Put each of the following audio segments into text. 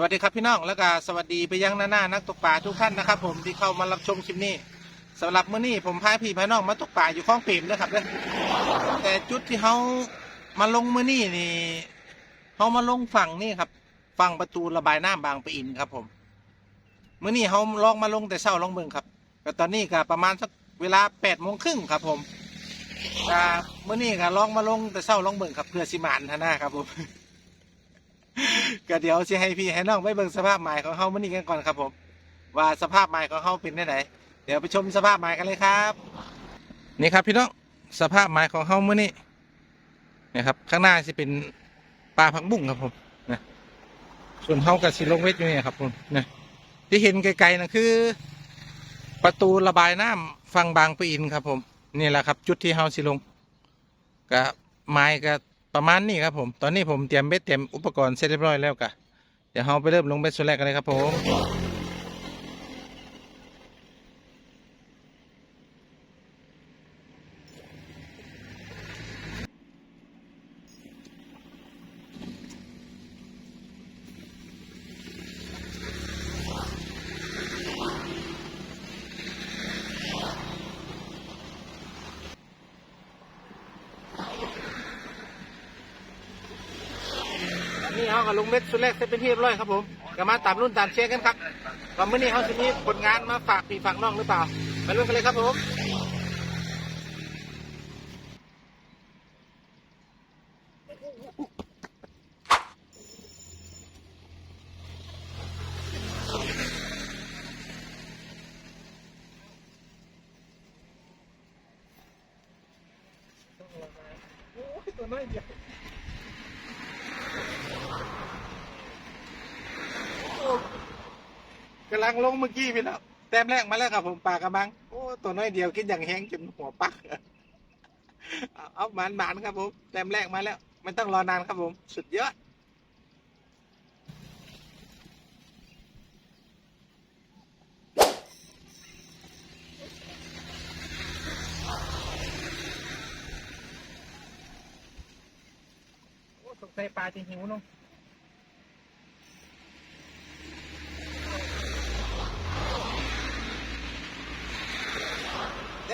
สวัสดีครับพี่น้องแล้วก็สวัสดีไปยังหน้าหน้านักตกปลาทุกท่านนะครับ ผมที่เข้ามารับชมคลิปนี้สำหรับมื้อนี้ผมพาพี่พาน้องมาตกปลาอยู่คลองเปรมนะครับเด้อแต่จุดที่เขามาลงมื้อนี้นี่เขามาลงฝั่งนี่ครับฝั่งประตูระบายน้ำบางปะอินครับ ผมมื้อนี้เขาลองมาลงแต่เช้าลองเบิ่งครับก็ตอนนี้ก็ประมาณสักเวลาแปดโมงครึ่งครับ ผมก็มื้อนี้ก็ลองมาลงแต่เช้าลองเบิ่งครับเพื่อสิมานทนาครับผม ก็เดี๋ยวจะให้พี่ให้น้องไปเบิ่งสภาพหมายของเขามื่อนี้กันก่อนครับผม ว่าสภาพหมายของเขาเป็นได้ไหนเดี๋ยวไปชมสภาพหมายกันเลยครับ นี่ครับพี่น้องสภาพหมายของเขามื่อนี้นี่ครับ ข้างหน้าจะเป็นปลาผักบุ้งครับผมนะส่วนเขากับสิลงเวทอยู่นี่ครับผมนะที่เห็นไกลๆนะคือ ประตูระบายน้ำฝั่งบางปะอินครับผมนี่แหละครับ จุดที่เขาสิลงกับไม้กับ ประมาณนี้ครับผมตอนนี้ผมเตรียมเบ็ดเตรียมอุปกรณ์เสร็จเรียบร้อยแล้วกะเดี๋ยวเราไปเริ่มลงเบ็ดส่วนแรกกันเลยครับผม นี่เขาก็ลงเม็ดสุดแรกเสร็จเป็นที่เรียบร้อยครับผมก็มาตามรุ่นตามเช็คกันครับว่ามื้อนี้เขาจะมีผลงานมาฝากพี่ฝากน้องหรือเปล่าไปรุ่นกันเลยครับผมตัวน้อยเดียวกำ ลังลงเมื่อกี้พี่น้องแต้มแรกมาแล้วครับผมปากกระมัง โอ้ตัวน้อยเดียวกินอย่างแห้งจนหัวปักเอาเอาหมานหมานๆครับผมแต้มแรกมาแล้วไม่ต้องรอนานครับผม สุดยอดโอ้สงสัยปลาจะหิวเนาะ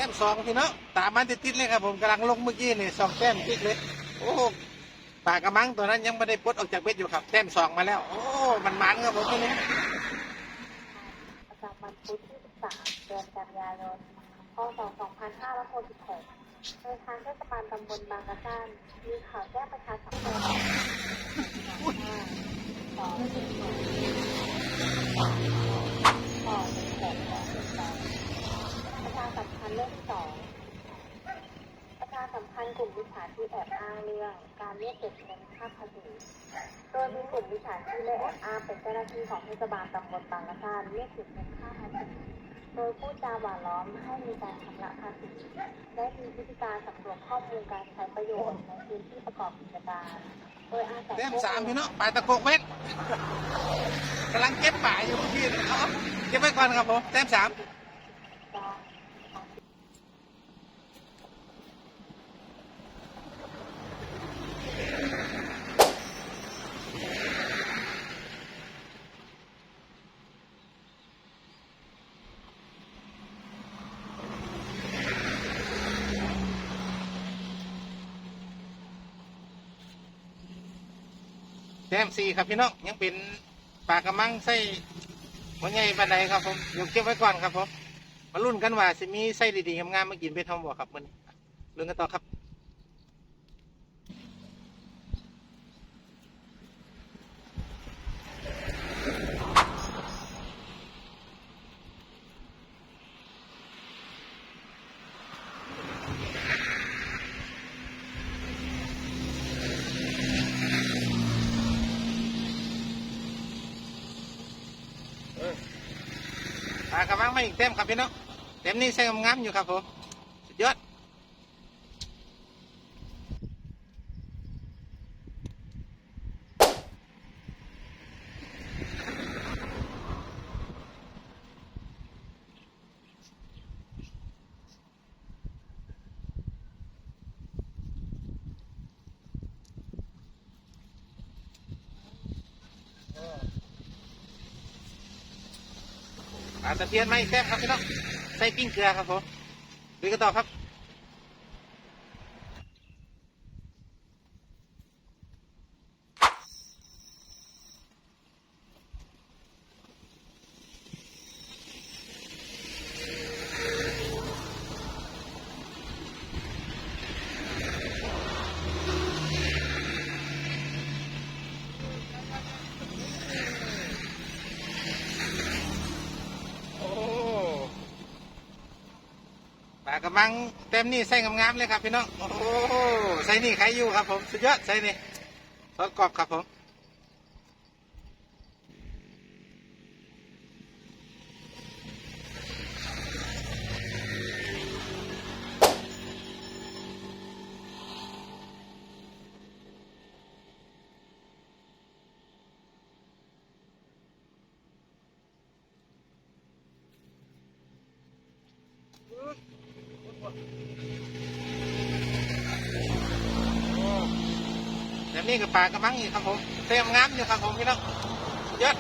ต้มสองพี่เนาะตามมาติดๆเลยครับผมกำลังลงเมื่อกี้นี่สองแต้มติดเลย โอ้ปากระมังตัวนั้นยังไม่ได้ปลดออกจากเบ็ดอยู่ครับแต้มสองมาแล้ว โอ้มันมันครับผมตัวนี้ประจำวันพุธที่13เดือนกันยายนพศ2566โดยทางเทศบาลตำบลบางกระซ่านมีข่าวแจ้งประชาสัมพันธ์สองหนึ่งสองสองหนึ่งหกสองหนึ่งสองประชาสัมพันธ์เรื่องที่สองประชาสัมพันกลุ่มวิชาชีพแอบอ้างเรื่องการเรียกเก็บเงินค่าภาษีโดยมีกลุ่มวิชาชีพและแอบอ้างเป็นเจ้าหน้าที่ของเทศบาลตำบลบางกระซ่านเรียกเก็บเงินค่าภาษีโดยผู้จาหวานล้อมให้มีการชำระภาษีและมีพฤติการสำรวจข้อมูลการใช้ประโยชน์ในพื้นที่ประกอบกิจการโดยอาศัยแต้มสามพี่เนาะปลาตะโกกเบ็ดกำลังเก็บป่าอยู่เมื่อกี้เอาเก็บไว้ก่อนครับผมแต้มสาม ต้มสี่ครับพี่น้องยังเป็นปลากระมังไส้หัวใหญ่ปานใดครับผมเดี๋ยวเก็บไว้ก่อนครับผมมาลุ้นกันว่าสิมีไส้ดีๆงามๆมากินเป็นทองบ่ครับมันลุ้นกันต่อครับากระมังมาอีกเต็มครับพี่น้องเต็มนี่ใส่งามอยู่ครับผม ปลาตะเพียนไหมแซ่บครับพี่น้องใส่ปิ้งเกลือครับผมดูกันต่อครับ โอ้ ปลากระมังเต็มนี่ใส่งามๆเลยครับพี่น้องโอ้โหใส่นี่ใครอยู่ครับผมสุดยอดใส่นี่ทอดกรอบครับผม แบบ นี้กับปลากระมังอีกครับผมเต็มงามอยู่ครับผมพี่น้องยอด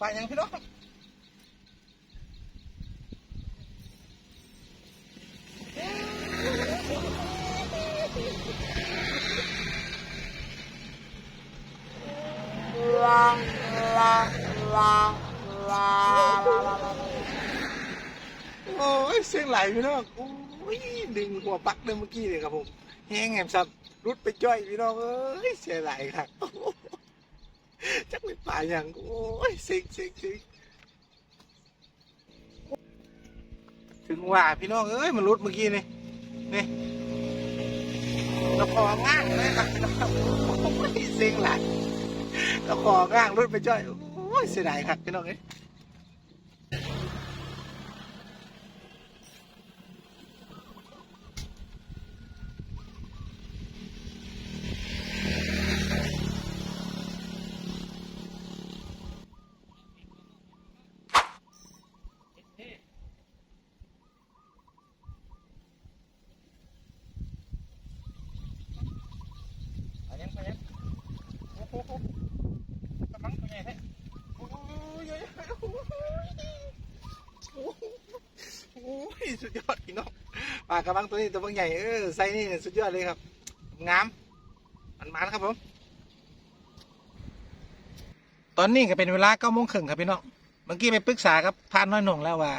ปลาอย่างพี่น้อง โอ้ยเสียงไหลพี่น้องโอ้ยดึงหัวปักเลยเมื่อกี้เลยครับผมแห้งแหมสับรุดไปจ้อยพี่น้องเอ้ยเสียไหลครับจักเป็นปลาอย่างโอ้ยเซ็งเซ็งเซ็งถึงว่าพี่น้องเอ้ยมันรุดเมื่อกี้นี่นี่กระพอง่างเลยครับโอ้ยเซ็งไหลกระพอง่างรุดไปจ้อย ยเสียดายครับพี่น้องเอ้ย อันยังไปยังโอ้โหกำลังตัวใหญ่แท้โอ้ยโอ้ยโอ้ยโอ้ย สุดยอดพี่น้องปลากระมังตัวนี้ตัวบางใหญ่เออไซส์นี่สุดยอดเลยครับงามมันมันครับผมตอนนี้ก็เป็นเวลาเก้าโมงครึ่งครับพี่น้องเมื่อกี้ไปปรึกษากับพานน้อยหน่งแล้วว่า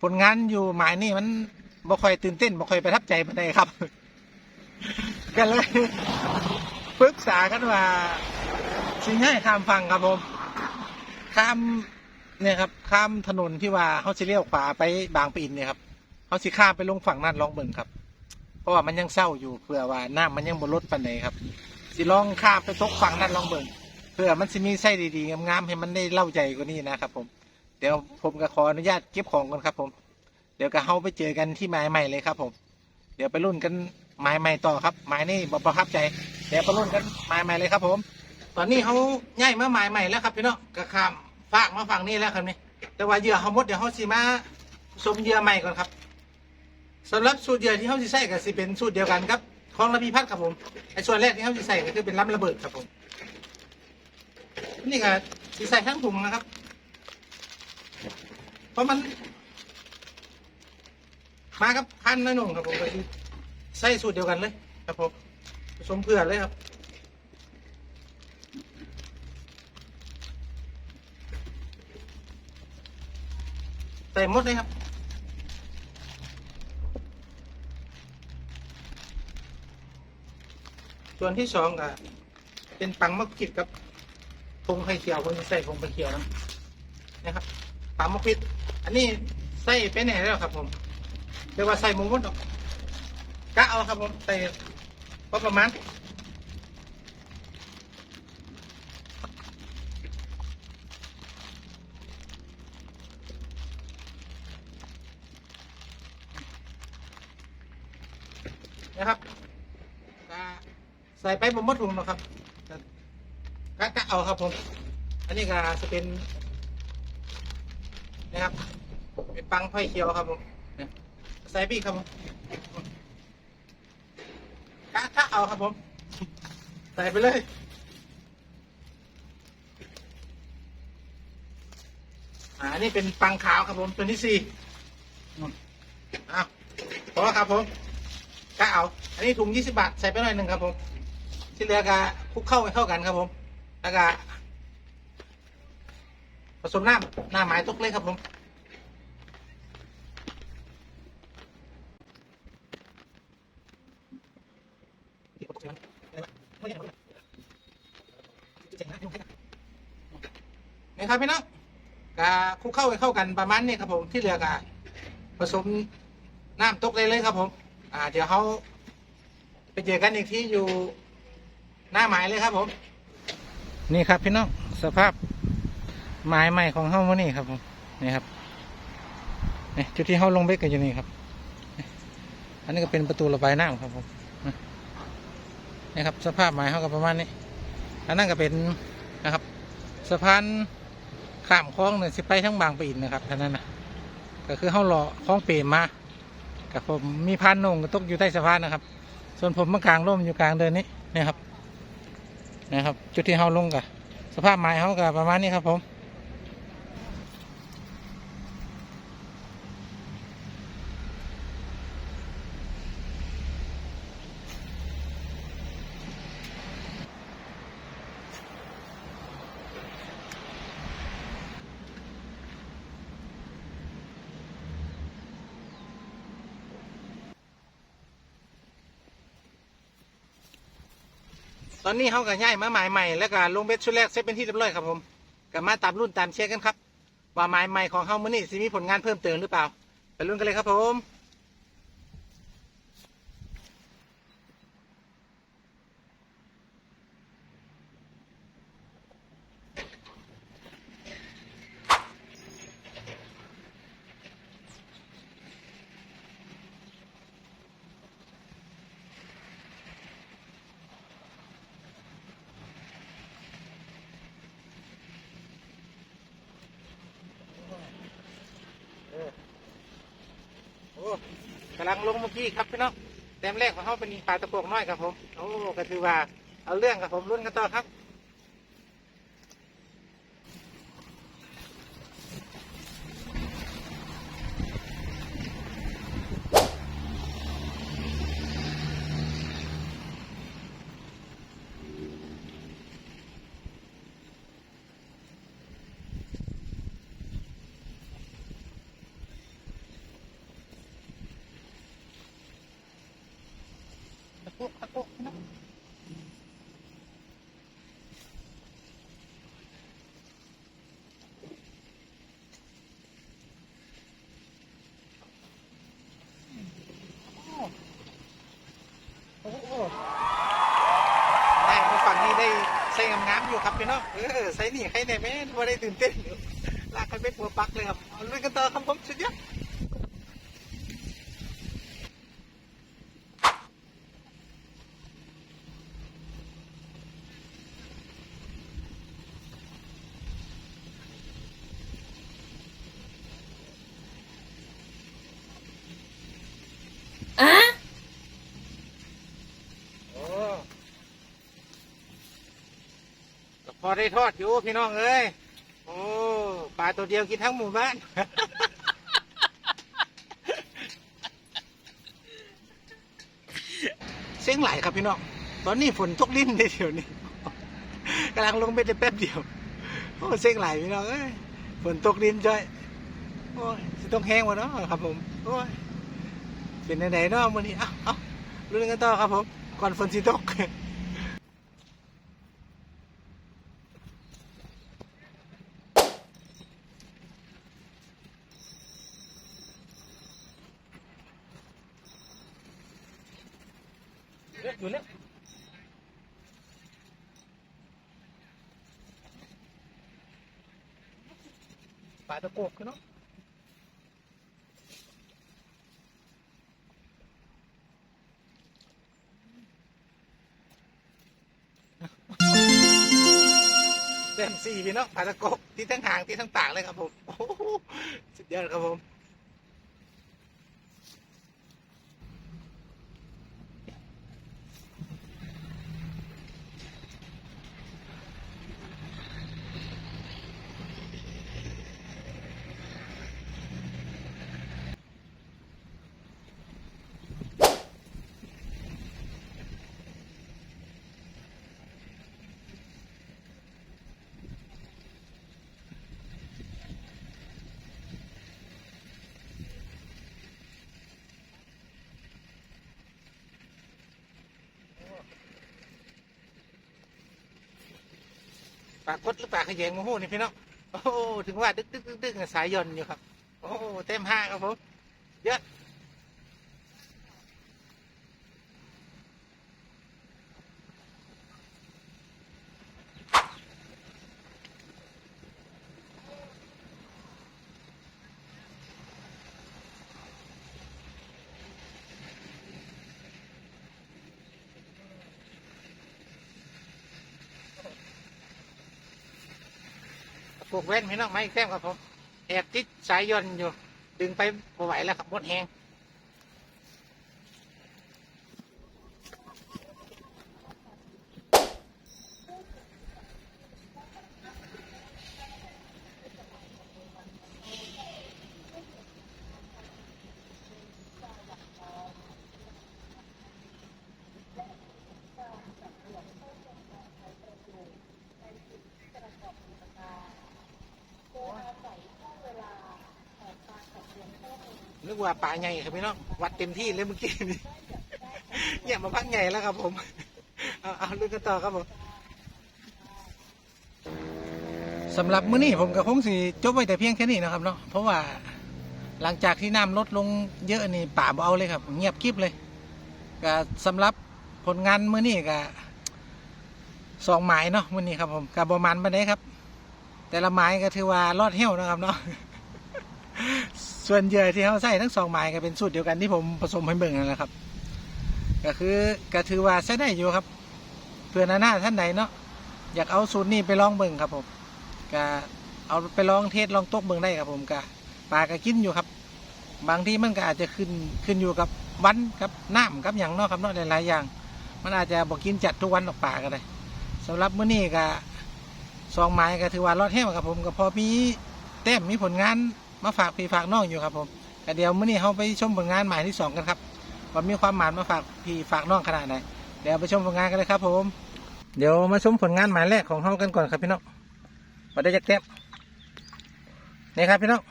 ผลงานอยู่หมายนี่มันบ่ค่อยตื่นเต้นบ่ค่อยประทับใจปานใดครับก็เลยปรึกษากันว่าสิให้ข้ามฟังครับผมข้าม เนี่ยครับข้ามถนนที่ว่าเขาสิเลี้ยวขวาไปบางปะอินเนี่ยครับเขาสิข้ามไปลงฝั่งนั่นลองเบิ่งครับ เพราะว่ามันยังเศร้าอยู่เผื่อว่าน้ำมันยังบนรถปันไหนครับสิลองข้ามไปตกฝั่งนั่นลองเบิ่งเพื่อมันสิมีไส้ดีๆงามๆให้มันได้เล่าใจกว่านี้นะครับ ผม เดี๋ยวผมก็ขออนุญาตเก็บของก่อนครับผม เดี๋ยวก็เฮาไปเจอกันที่หมายใหม่เลยครับ ผม เดี๋ยวไปรุ่นกันหมายใหม่ต่อครับหมายนี่บประทับใจ เดี๋ยวไปรุ่นกันหมายใหม่เลยครับ ผม ตอนนี้เขาย้ายมาหมายใหม่แล้วครับพี่น้องก็ข้าม ฟากมาฝั่งนี้แล้วครับนี่แต่ว่าเหยื่อเขาหมดเดี๋ยวเขาสิมาสมเหยื่อใหม่ก่อนครับสำหรับสูตรเหยื่อที่เขาสิใส่ก็สิเป็นสูตรเดียวกันครับของระพีพัฒน์ครับผมไอ้ส่วนแรกที่เขาสิใส่ก็คือเป็นล้ำระเบิดครับผมนี่ก็สิใส่ทั้งถุงนะครับ เพราะมัน มาครับพันน้อยหนุ่มครับผมก็คือใส่สูตรเดียวกันเลย ครับผมผสมเผื่อเลยครับ ใส่หมดเลยครับ ส่วนที่สองก็เป็นปังมะกิดครับพงไข่เขียวผมจะใส่พงไข่เขียวนะนะครับปังมะกิดอันนี้ใส่ไปไหนแล้วครับ ผมเรียกว่าใส่หมูมดดอกกะเอาครับผมใส่พอประมาณ นะครับก็ใส่ไปบนมัดถุงนะครับกะกะเอาครับผม อันนี้ก็จะเป็นนะครับ เป็นปังไฟเขียวครับผมใส่ปีกครับผมกะถ้าเอาครับผม ใส่ไปเลยอ่านี่เป็นปังขาวครับผมตัวที่สี่อ้าวพอครับผม กะเอา อันนี้ถุงยี่สิบาทใส่ไปหน่อยหนึ่งครับผม ที่เหลือกะคลุกเข้าให้เข้ากันครับผม แล้วก็ผสมน้ำหน้าไม้ตุกเลยครับผมนี่ครับพี่น้องกะคลุกเข้าให้เข้ากันประมาณนี้ครับผมที่เหลือกะผสมน้ำตกเลยเลยครับผม อ่า เดี๋ยวเขาไปเจอกันอีกที่อยู่หน้าหมายเลยครับผม นี่ครับพี่น้องสภาพหมายใหม่ของเฮาวันนี้ครับผมนี่ครับนี่จุดที่เฮาลงเบกกันอยู่นี่ครับ อันนี้ก็เป็นประตูระบายน้ำครับผมนี่ครับสภาพหมายเฮาก็ประมาณนี้อันนั้นก็เป็นนะครับสะพานข้ามคลองเนี่ยสิไปทั้งบางปะอินนะครับอันนั้นนะก็คือเฮาเลาะคลองเปรมมา กับผมมีพานนงก็ตกอยู่ใต้สะพานนะครับ ส่วนผมมากลางร่มอยู่กลางเดินนี้นะครับนะครับ จุดที่เฮาลงกับสภาพไม้เฮากับประมาณนี้ครับผม ตอนนี้เขาก็ย้ายมาหมายใหม่แล้วก็ลงเบ็ดชุดแรกเซตเป็นที่เรียบร้อยครับผมก็มาตามรุ่นตามเช็คกันครับว่าหมายใหม่ของเขามื่อนี้จะมีผลงานเพิ่มเติมหรือเปล่า ไปรุ่นกันเลยครับผม กำลังลงเมื่อกี้ครับพี่น้องแต้มแรกของเขาเป็นปลาตะโกกน้อยครับผม โอ้ก็ถือว่าเอาเรื่องครับผมรุ่นกันต่อครับ โกกตะโกกน้องโอ้โหได้มาฝั่งนี้ได้ใส่งามๆอยู่ครับพี่น้อง เออใส่นี่ใครเนี่ยแม่ว่าได้ตื่นเต้นอยู่ลากกันเป็นหัวปักเลยครับเอาลุยกันต่อครับผมสุดยอด ได้ทอดอยู่พี่น้องเอ้ยโอ้ปลาตัวเดียวกินทั้งหมู่บ้านเสียงไหลครับพี่น้องตอนนี้ฝนตกลิ้นเลยเดี๋ยวนี้กำลังลงไปได้แป๊บเดียวโอ้เสียงไหลพี่น้องเอ้ยฝนตกลิ้นจ้อยโอ้ยสิต้องแห้งวะเนาะครับผมโอ้ยเป็นไหนๆเนาะมื้อนี้เอ้าเอ้าลุ้นกันต่อครับผมก่อนฝนสิตก อยู่แล้วปลาตะโกกคือเนาะเต็มสี่พี่เนาะปลาตะโกกที่ทั้งหางที่ทั้งปากเลยครับผมโอ้สุดยอดครับผม ปากกดหรือปากขยงโอ้โหนี่พี่น้องโอ้ถึงว่าดึกดึกดึกดึกสายยนต์อยู่ครับ โอ้เต็มห้าครับผมเยอะ วกแว่นพี่น้องไม้แก้มครับผมแอบติดสายยนต์อยู่ ดึงไปไม่ไหวแล้วครับหมดแหง นึกว่าป่าใหญ่ครับพี่น้องวัดเต็มที่เลยเมื่อกี้นี่เนี่ยมาพักใหญ่แล้วครับผม เอาเอาลุยกันต่อครับผมสำหรับมื้อนี้ผมกับคงสิจบไว้แต่เพียงแค่นี้นะครับเนาะเพราะว่าหลังจากที่น้ำลดลงเยอะนี่ป่าบเอาเลยครับ เงียบกริบเลยก็สำหรับผลงานมื้อนี้ก็สองหมายเนาะมื้อนี้ครับผมกับประมาณบันไดครับ แต่ละหมายก็ถือว่ารอดเหี้ยวนะครับเนาะ ส่วนเหยื่อที่เขาใส่ทั้งสองหมายก็เป็นสูตรเดียวกันที่ผมผสมให้เบิ่งนั่นแหละครับ ก็คือก็ถือว่าใช้ได้อยู่ครับเพื่อนหน้าท่านใดเนาะอยากเอาสูตรนี้ไปลองเบิ่งครับผมก็เอาไปลองเทสลองตกเบิ่งได้ครับผมก็ปลาก็กินอยู่ครับ บางที่มันก็อาจจะขึ้นขึ้นอยู่กับวันกับน้ำกับอย่างนาะครับนาะหลายๆอย่าง มันอาจจะบอกกินจัดทุกวันออกปลาก็ได้สำหรับมื้อนี้ก็สองไม้ก็ถือว่ารอดแห้วครับผมก็พอมีแต้มมีผลงาน มาฝากพี่ฝากน้องอยู่ครับผมก็เดี๋ยวมื้อนี้เราไปชมผลงานใหมายที่สองกันครับว่ามีความหมายมาฝากพี่ฝากน้องขนาดไหนเดี๋ยวไปชมผลงานกันเลยครับ ผม เดี๋ยวมาชมผลงานหมายแรกของเรากันก่อนครับพี่น้องมาได้จากแทบนี่ครับพี่น้อง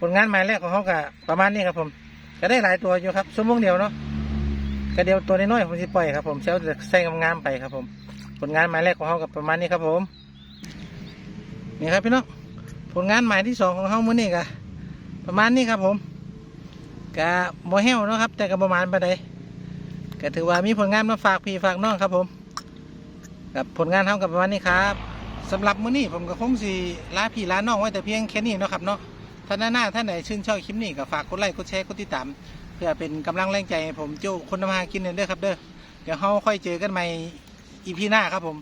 ผลงานหมายแรกของเขาก็ประมาณนี้ครับผมก็ได้หลายตัวอยู่ครับชั่วโมงเดียวเนาะก็เดียวตัวน้อยๆผมจะปล่อยครับผมเซลจะใส่งามๆไปครับผม ผลงานหมายแรกของเขากับประมาณนี้ครับผม นี่ครับพี่น้อง ผลงานหมายที่สองของเขามื่อนี้ก็ประมาณนี้ครับผมกะโมเฮลเนาะครับ แต่ก็ประมาณปานใดก็ถือว่ามีผลงานมาฝากพี่ฝากน้องครับผม กับผลงานเท่ากับประมาณนี้ครับสำหรับมื้อนี้ผมก็คงสิลาพี่ลาน้องไว้แต่เพียงแค่นี้เนาะครับเนาะท่านหน้าท่านไหนชื่นชอบคลิปนี้ก็ฝากกดไลค์กดแชร์กดติดตามเพื่อเป็นกำลังแรงใจให้ผมโจ้คนทำมาหากินเด้อครับเด้อเดี๋ยวเราค่อยเจอกันใหม่อีพีหน้าครับผม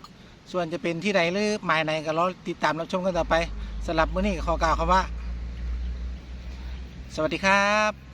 ส่วนจะเป็นที่ใดหรือหมายไหนก็รอติดตามรับชมกันต่อไป สำหรับมื้อนี้ขอกล่าวคำว่า สวัสดีครับ